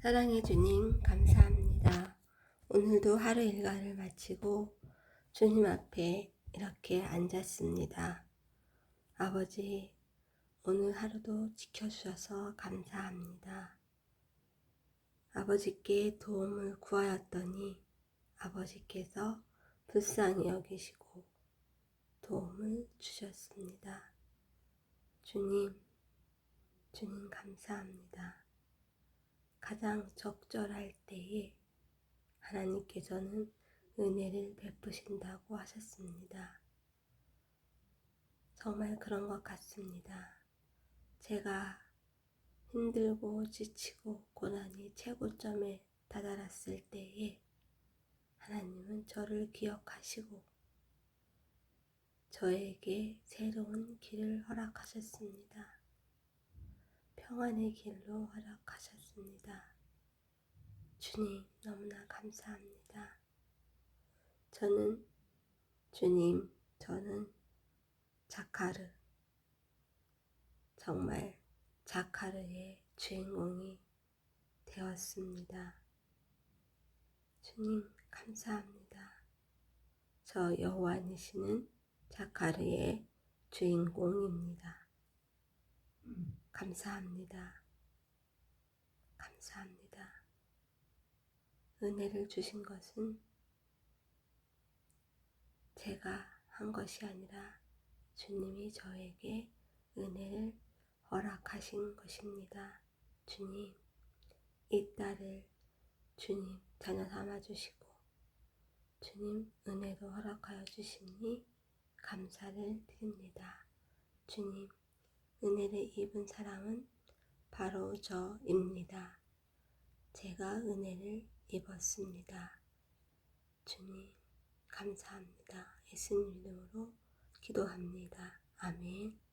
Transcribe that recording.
사랑해 주님, 감사합니다. 오늘도 하루 일과를 마치고 주님 앞에 이렇게 앉았습니다. 아버지, 오늘 하루도 지켜주셔서 감사합니다. 아버지께 도움을 구하였더니 아버지께서 불쌍히 여기시고 도움을 주셨습니다. 주님, 주님 감사합니다. 가장 적절할 때에 하나님께서는 은혜를 베푸신다고 하셨습니다. 정말 그런 것 같습니다. 제가 힘들고 지치고 고난이 최고점에 다다랐을 때에 하나님은 저를 기억하시고 저에게 새로운 길을 허락하셨습니다. 평안의 길로 허락하셨습니다. 주님, 너무나 감사합니다. 저는, 주님, 저는 자카르, 정말 자카르의 주인공이 되었습니다. 주님, 감사합니다. 저 여호와니시는 자카르의 주인공입니다. 감사합니다. 감사합니다. 은혜를 주신 것은 제가 한 것이 아니라 주님이 저에게 은혜를 허락하신 것입니다. 주님, 이 딸을 주님 자녀 삼아 주시고 주님 은혜도 허락하여 주시니 감사를 드립니다. 주님, 은혜를 입은 사람은 바로 저입니다. 제가 은혜를 입었습니다. 주님, 감사합니다. 예수님 이름으로 기도합니다. 아멘.